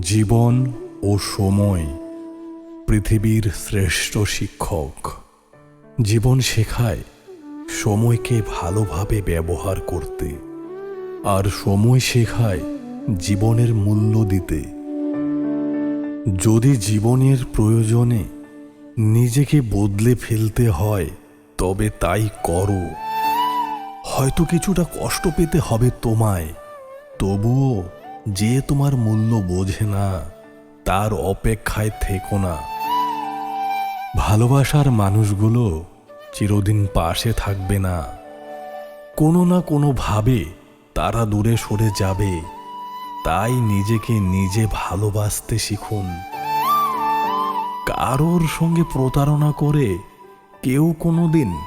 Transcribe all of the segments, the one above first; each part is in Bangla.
জীবন ও সময় পৃথিবীর শ্রেষ্ঠ শিক্ষক। জীবন শেখায় সময়কে ভালোভাবে ব্যবহার করতে, আর সময় শেখায় জীবনের মূল্য দিতে। যদি জীবনের প্রয়োজনে নিজেকে বদলে ফেলতে হয়, তবে তাই করো। হয়তো কিছুটা কষ্ট পেতে হবে তোমায়, তবুও যে তোমার মূল্য বোঝে না, তার অপেক্ষায় থেকো না। ভালোবাসার মানুষগুলো চিরদিন পাশে থাকবে না। কোনো না কোনোভাবে তারা দূরে সরে যাবে। তাই নিজেকে নিজে ভালোবাসতে শিখুন। কারোর সঙ্গে প্রতারণা করে কেউ কোনোদিন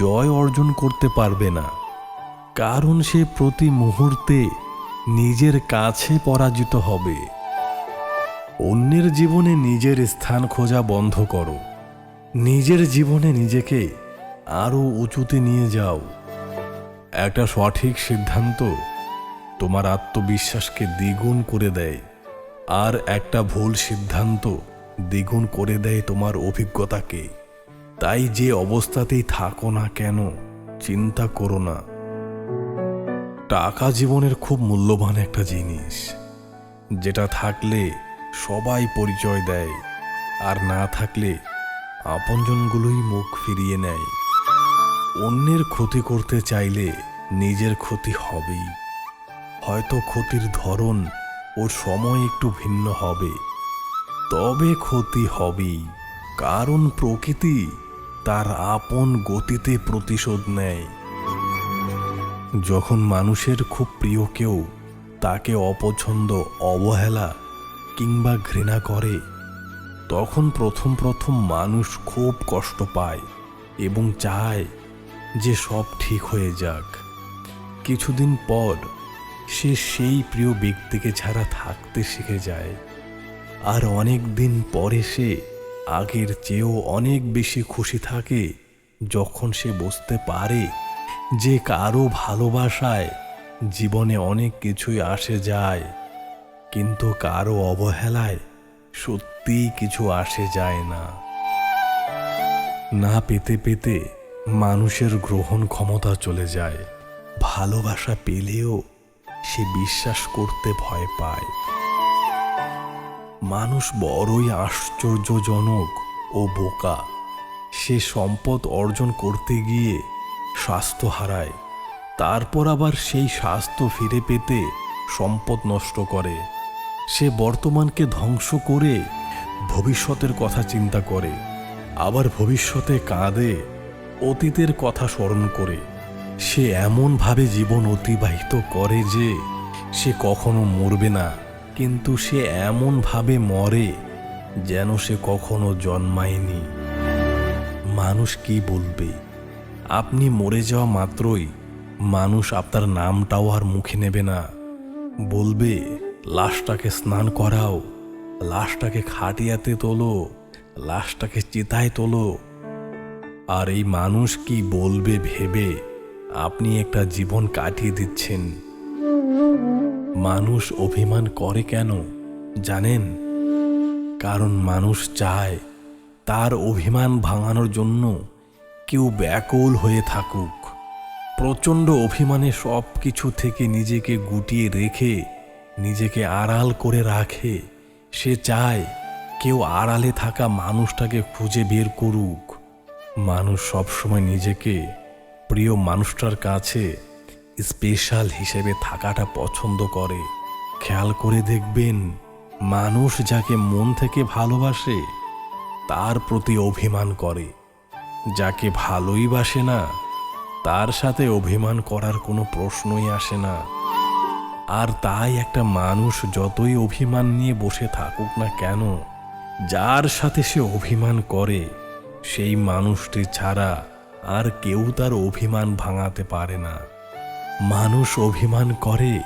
জয় অর্জন করতে পারবে না। কারণ সে প্রতি মুহূর্তে নিজের কাছে পরাজিত হবে। অন্যের জীবনে নিজের স্থান খোঁজা বন্ধ করো। নিজের জীবনে নিজেকে আরও উঁচুতে নিয়ে যাও। একটা সঠিক সিদ্ধান্ত তোমার আত্মবিশ্বাসকে দ্বিগুণ করে দেয়, আর একটা ভুল সিদ্ধান্ত দ্বিগুণ করে দেয় তোমার অভিজ্ঞতাকে। তাই যে অবস্থাতেই থাকো না কেন, চিন্তা করো না। টাকা জীবনের খুব মূল্যবান একটা জিনিস, যেটা থাকলে সবাই পরিচয় দেয়, আর না থাকলে আপনজনগুলোই মুখ ফিরিয়ে নেয়। অন্যের ক্ষতি করতে চাইলে নিজের ক্ষতি হবেই। হয়তো ক্ষতির ধরন ও সময় একটু ভিন্ন হবে, তবে ক্ষতি হবেই, কারণ প্রকৃতি তার আপন গতিতে প্রতিশোধ নেয়। যখন মানুষের খুব প্রিয় কেউ তাকে অপছন্দ, অবহেলা কিংবা ঘৃণা করে, তখন প্রথম প্রথম মানুষ খুব কষ্ট পায় এবং চায় যে সব ঠিক হয়ে যাক। কিছুদিন পর সে সেই প্রিয় ব্যক্তিকে ছাড়া থাকতে শিখে যায়। আর অনেক দিন পরে সে আগের চেয়েও অনেক বেশি খুশি থাকে যখন সে বুঝতে পারে যে কারও ভালোবাসায় জীবনে অনেক কিছুই আসে যায়, কিন্তু কারও অবহেলায় সত্যিই কিছু আসে যায় না। না পেতে পেতে মানুষের গ্রহণ ক্ষমতা চলে যায়। ভালোবাসা পেলেও সে বিশ্বাস করতে ভয় পায়। মানুষ বড়ই আশ্চর্যজনক ও বোকা। সে সম্পদ অর্জন করতে গিয়ে স্বাস্থ্য হারায়। তারপর আবার সেই স্বাস্থ্য ফিরে পেতে সম্পদ নষ্ট করে। সে বর্তমানকে ধ্বংস করে ভবিষ্যতের কথা চিন্তা করে। আবার ভবিষ্যতে কাঁদে, অতীতের কথা স্মরণ করে। সে এমনভাবে জীবন অতিবাহিত করে যে সে কখনো মরবে না। কিন্তু সে এমনভাবে মরে যেন সে কখনো জন্মায়নি। মানুষ কি বলবে? আপনি মরে যাওয়া মাত্রই মানুষ আপনার নামটাও আর মুখে নেবে না। বলবে, লাশটাকে স্নান করাও, লাশটাকে খাটিয়াতে তোলো, লাশটাকে চিতায় তোলো। আর এই মানুষ কি বলবে ভেবে আপনি একটা জীবন কাটিয়ে দিচ্ছেন। মানুষ অভিমান করে কেন, জানেন? কারণ মানুষ চায় তার অভিমান ভাঙানোর জন্য কেউ ব্যাকুল হয়ে থাকুক। প্রচণ্ড অভিমানে সব কিছু থেকে নিজেকে গুটিয়ে রেখে, নিজেকে আড়াল করে রাখে। সে চায়, কেউ আড়ালে থাকা মানুষটাকে খুঁজে বের করুক। মানুষ সবসময় নিজেকে, প্রিয় মানুষটার কাছে স্পেশাল হিসেবে থাকাটা পছন্দ করে। খেয়াল করে দেখবেন, মানুষ যাকে মন থেকে ভালোবাসে, তার প্রতি অভিমান করে। যাকে ভালোই বাসে না, তার সাথে অভিমান করার কোনো প্রশ্নই আসে না। আর তাই একটা মানুষ যতই অভিমান নিয়ে বসে থাকুক না কেন, যার সাথে সে অভিমান করে, সেই মানুষটি ছাড়া আর কেউ তার অভিমান ভাঙাতে পারে না। মানুষ অভিমান করে,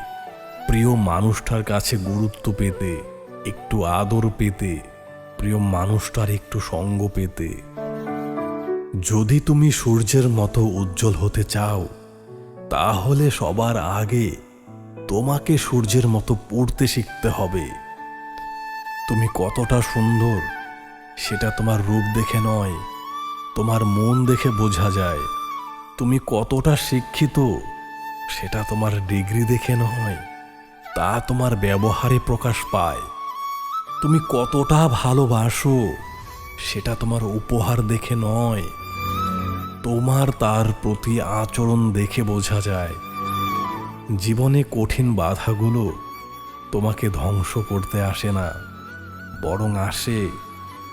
প্রিয় মানুষটার কাছে গুরুত্ব পেতে, একটু আদর পেতে, প্রিয় মানুষটার একটু সঙ্গ পেতে। যদি তুমি সূর্যের মতো উজ্জ্বল হতে চাও, তাহলে সবার আগে তোমাকে সূর্যের মতো পড়তে শিখতে হবে। তুমি কতটা সুন্দর, সেটা তোমার রূপ দেখে নয়, তোমার মন দেখে বোঝা যায়। তুমি কতটা শিক্ষিত, সেটা তোমার ডিগ্রি দেখে নয়, তা তোমার ব্যবহারে প্রকাশ পায়। তুমি কতটা ভালোবাসো, সেটা তোমার উপহার দেখে নয়। তোমার তার প্রতি আচরণ দেখে বোঝা যায়। জীবনে কঠিন বাধাগুলো তোমাকে ধ্বংস করতে আসে না, বরং আসে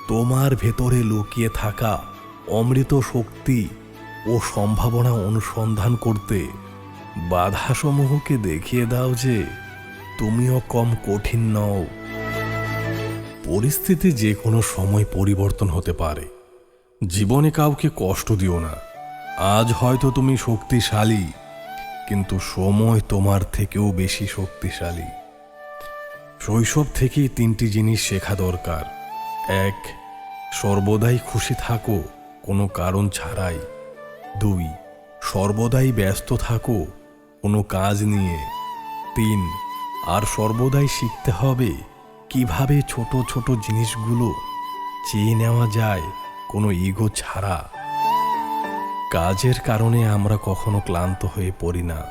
তোমার ভেতরে লুকিয়ে থাকা অমৃত শক্তি ও সম্ভাবনা অনুসন্ধান করতে বাধাসমূহকে দেখিয়ে দাও যে তুমিও কম কঠিন নও। পরিস্থিতি যে কোনো সময় পরিবর্তন হতে পারে। জীবনে কাউকে কষ্ট দিও না। আজ হয়তো তুমি শক্তিশালী, কিন্তু সময় তোমার থেকেও বেশি শক্তিশালী। শৈশব থেকেই তিনটি জিনিস শেখা দরকার। এক, সর্বদাই খুশি থাকো, কোনো কারণ ছাড়াই। দুই, সর্বদাই ব্যস্ত থাকো, কোনো কাজ নিয়ে। তিন, আর সর্বদাই শিখতে হবে, কীভাবে ছোট ছোট জিনিসগুলো চেয়ে নেওয়া যায় কোনো ইগো ছাড়া। কাজের কারণে আমরা কখনো ক্লান্ত হয়ে পড়ি না।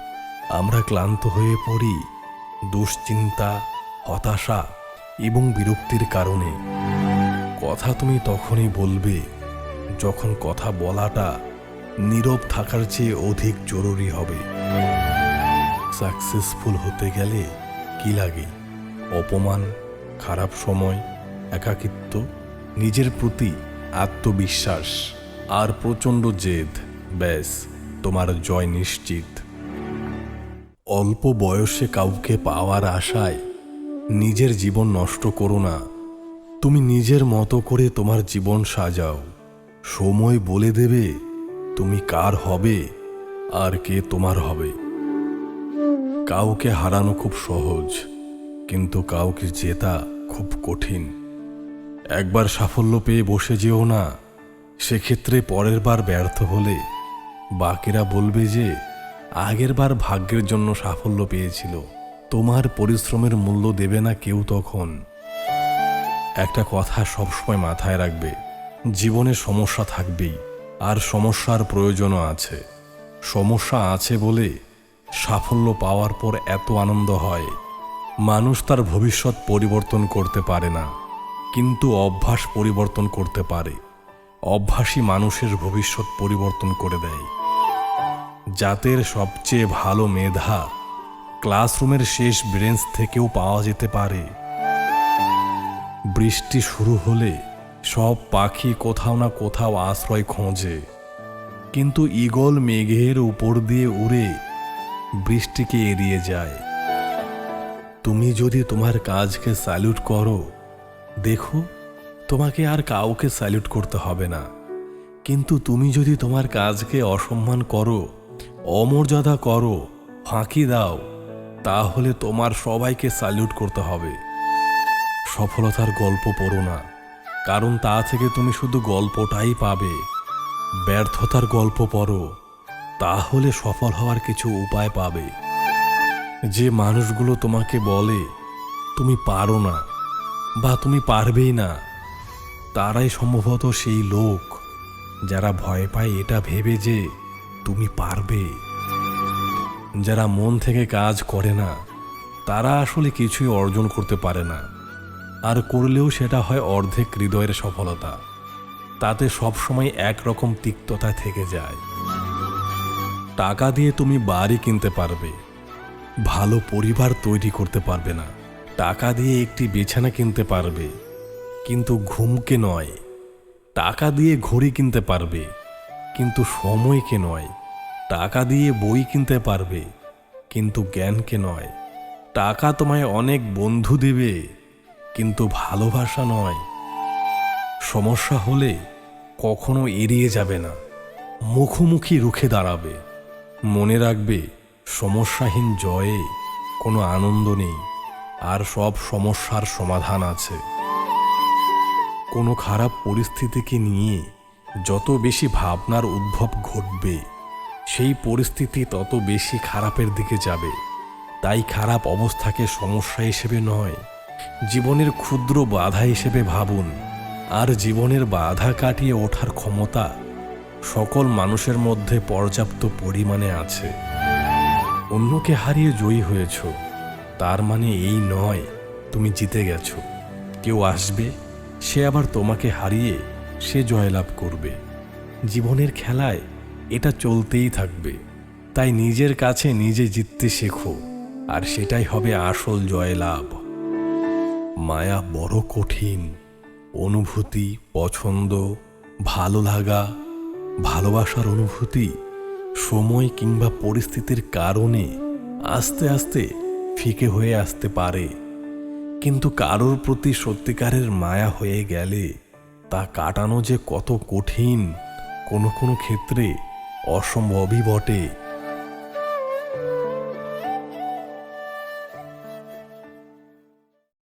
আমরা ক্লান্ত হয়ে পড়ি দুশ্চিন্তা, হতাশা এবং বিরক্তির কারণে। কথা তুমি তখনই বলবে যখন কথা বলাটা নীরব থাকার চেয়ে অধিক জরুরি হবে। সাকসেসফুল হতে গেলে কি লাগে? অপমান, খারাপ সময়, একাকিত্ব, নিজের প্রতি আত্মবিশ্বাস আর প্রচণ্ড জেদ। ব্যাস, তোমার জয় নিশ্চিত। অল্প বয়সে কাউকে পাওয়ার আশায় নিজের জীবন নষ্ট করো না। তুমি নিজের মতো করে তোমার জীবন সাজাও। সময় বলে দেবে তুমি কার হবে আর কে তোমার হবে। কাউকে হারানো খুব সহজ, কিন্তু কাউকে জেতা খুব কঠিন। একবার সাফল্য পেয়ে বসে যেও না। সেক্ষেত্রে পরের বার ব্যর্থ হলে বাকিরা বলবে যে, আগের বার ভাগ্যের জন্য সাফল্য পেয়েছিল। তোমার পরিশ্রমের মূল্য দেবে না কেউ তখন। একটা কথা সবসময় মাথায় রাখবে, জীবনে সমস্যা থাকবেই, আর সমস্যার প্রয়োজনও আছে। সমস্যা আছে বলে সাফল্য পাওয়ার পর এত আনন্দ হয়। মানুষ তার ভবিষ্যৎ পরিবর্তন করতে পারে না। কিন্তু অভ্যাস পরিবর্তন করতে পারে। অভ্যাসই মানুষের ভবিষ্যৎ পরিবর্তন করে দেয়। জাতের সবচেয়ে ভালো মেধা ক্লাসরুমের শেষ ব্রেঞ্চ থেকেও পাওয়া যেতে পারে। বৃষ্টি শুরু হলে সব পাখি কোথাও না কোথাও আশ্রয় খোঁজে। কিন্তু ঈগল মেঘের উপর দিয়ে উড়ে বৃষ্টিকে এড়িয়ে যায়। তুমি যদি তোমার কাজকে স্যালুট করো দেখো, তোমাকে আর কাউকে স্যালুট করতে হবে না। কিন্তু তুমি যদি তোমার কাজকে অসম্মান করো, অমর্যাদা করো, ফাঁকি দাও, তাহলে তোমার সবাইকে স্যালুট করতে হবে। সফলতার গল্প পড়ো না, কারণ তা থেকে তুমি শুধু গল্পটাই পাবে। ব্যর্থতার গল্প পড়ো, তাহলে সফল হওয়ার কিছু উপায় পাবে। যে মানুষগুলো তোমাকে বলে, তুমি পারো না। বা তুমি পারবেই না। তারাই সম্ভবত সেই লোক যারা ভয় পায় এটা ভেবে যে তুমি পারবে। যারা মন থেকে কাজ করে না, তারা আসলে কিছুই অর্জন করতে পারে না। আর করলেও সেটা হয় অর্ধেক হৃদয়ের সফলতা। তাতে সবসময় একরকম তিক্ততা থেকে যায়। টাকা দিয়ে তুমি বাড়ি কিনতে পারবে। ভালো পরিবার তৈরি করতে পারবে না। টাকা দিয়ে একটি বিছানা কিনতে পারবে, কিন্তু ঘুমকে নয়। টাকা দিয়ে ঘড়ি কিনতে পারবে, কিন্তু সময়কে নয়। টাকা দিয়ে বই কিনতে পারবে, কিন্তু জ্ঞানকে নয়। টাকা তোমায় অনেক বন্ধু দেবে, কিন্তু ভালোবাসা নয়। সমস্যা হলে কখনো এড়িয়ে যাবে না। মুখোমুখি রুখে দাঁড়াবে। মনে রাখবে, সমস্যাহীন জয়ে কোনো আনন্দ নেই। আর সব সমস্যার সমাধান আছে। কোনো খারাপ পরিস্থিতিকে নিয়ে যত বেশি ভাবনার উদ্ভব ঘটবে, সেই পরিস্থিতি তত বেশি খারাপের দিকে যাবে। তাই খারাপ অবস্থাকে সমস্যা হিসেবে নয়, জীবনের ক্ষুদ্র বাধা হিসেবে ভাবুন। আর জীবনের বাধা কাটিয়ে ওঠার ক্ষমতা সকল মানুষের মধ্যে পর্যাপ্ত পরিমাণে আছে। অন্যকে হারিয়ে জয়ী হয়েছ। তার মানে এই নয়, তুমি জিতে গেছো। কেউ আসবে, সে আবার তোমাকে হারিয়ে সে জয়লাভ করবে। জীবনের খেলায় এটা চলতেই থাকবে। তাই নিজের কাছে নিজে জিততে শেখো, আর সেটাই হবে আসল জয়লাভ। মায়া বড় কঠিন। অনুভূতি, পছন্দ, ভালো লাগা, ভালোবাসার অনুভূতি, সময় কিংবা পরিস্থিতির কারণে আস্তে আস্তে ফিকে হয়ে আসতে পারে। কিন্তু কারোর প্রতি সত্যিকারের মায়া হয়ে গেলে তা কাটানো যে কত কঠিন, কোনো কোনো ক্ষেত্রে অসম্ভবই বটে।